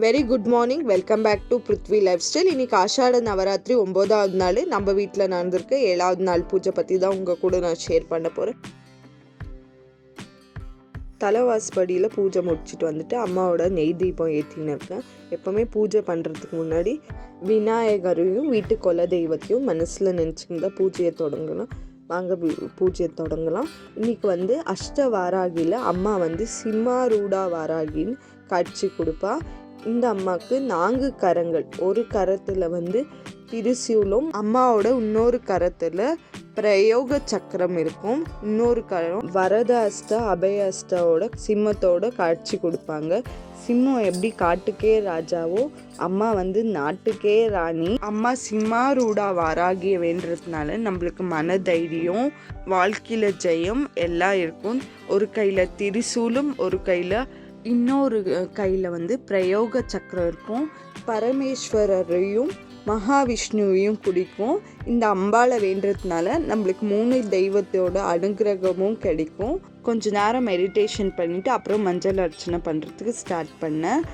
Very good morning welcome back to Prithvi lifestyle இன்னைக்கு ஆஷாட நவராத்திரி ஒம்போதாவது நாள் நம்ம வீட்டில் நடந்திருக்க ஏழாவது நாள் பூஜை பற்றி தான் உங்கள் கூட நான் ஷேர் பண்ண போகிறேன் தலைவாசப்படியில் பூஜை முடிச்சுட்டு வந்துட்டு அம்மாவோட நெய் தீபம் ஏற்றின்னு இருக்கேன். எப்போவுமே பூஜை பண்ணுறதுக்கு முன்னாடி விநாயகரையும் வீட்டு குல தெய்வத்தையும் மனசில் நினச்சிங்க பூஜையை தொடங்கணும். வாங்க பூ- பூஜையை தொடங்கலாம். இன்னைக்கு வந்து அஷ்ட வாராகியில் அம்மா வந்து சிம்மாரூடா வாராகின்னு காட்சி கொடுப்பா. இந்த அம்மாவுக்கு நான்கு கரங்கள். ஒரு கரத்தில் வந்து திரிசூலும் அம்மாவோட இன்னொரு கரத்தில் பிரயோக சக்கரம் இருக்கும். இன்னொரு கரம் வரதாஸ்தா அபயாஸ்தாவோட அபய சிம்மத்தோட காட்சி கொடுப்பாங்க. சிம்மம் எப்படி காட்டுக்கே ராஜாவோ அம்மா வந்து நாட்டுக்கே ராணி. அம்மா சிம்மாரூடா வாராகிய வேண்டதுனால நம்மளுக்கு மன தைரியம் வாழ்க்கையில் ஜெயம் எல்லாம் இருக்கும். ஒரு கையில் திரிசூலும் ஒரு கையில் இன்னொரு கையில் வந்து பிரயோக சக்கரம் இருக்கும். பரமேஸ்வரரையும் மகாவிஷ்ணுவையும் குடிக்கும். இந்த அம்பாளை வேண்டதுனால நம்மளுக்கு மூணு தெய்வத்தோட அனுகிரகமும் கிடைக்கும். கொஞ்ச நேரம் மெடிடேஷன் பண்ணிட்டு அப்புறம் மஞ்சள் அர்ச்சனை பண்ணுறதுக்கு ஸ்டார்ட் பண்ணேன்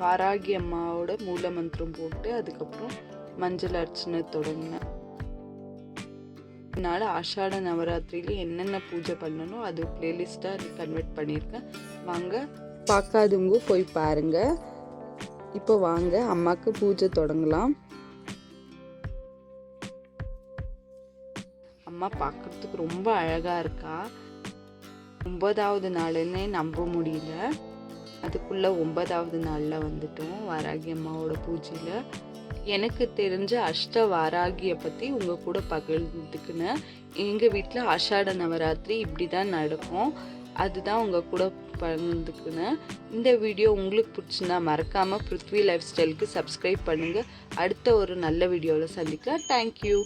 வாராகி அம்மாவோட மூல மந்திரம் போட்டு அதுக்கப்புறம் மஞ்சள் அர்ச்சனை தொடங்கினேன் அதனால ஆஷாட நவராத்திரியில என்னென்ன பூஜை பண்ணணும் அது பிளேலிஸ்ட்டாக கன்வெர்ட் பண்ணியிருக்கேன். வாங்க பார்க்காதவங்க போய் பாருங்க. இப்போ வாங்க அம்மாவுக்கு பூஜை தொடங்கலாம். அம்மா பார்க்கறதுக்கு ரொம்ப அழகா இருக்கா? ஒன்பதாவது நாளுன்னே நம்ப முடியல. அதுக்குள்ள ஒன்பதாவது நாளில் வந்துட்டோம் வாராகி அம்மாவோட பூஜையில். எனக்கு தெரிஞ்ச அஷ்ட வாராகியை பற்றி உங்கள் கூட பகிர்ந்துக்குன்னு எங்கள் வீட்டில் ஆஷாட நவராத்திரி இப்படி தான் நடக்கும். அதுதான் உங்கள் கூட பகிர்ந்துக்குன்னு இந்த வீடியோ உங்களுக்கு பிடிச்சிருந்தா மறக்காமல் பிருத்வி லைஃப் ஸ்டைலுக்கு சப்ஸ்கிரைப் பண்ணுங்கள் அடுத்த ஒரு நல்ல வீடியோவில் சந்திக்கலாம் தேங்க்யூ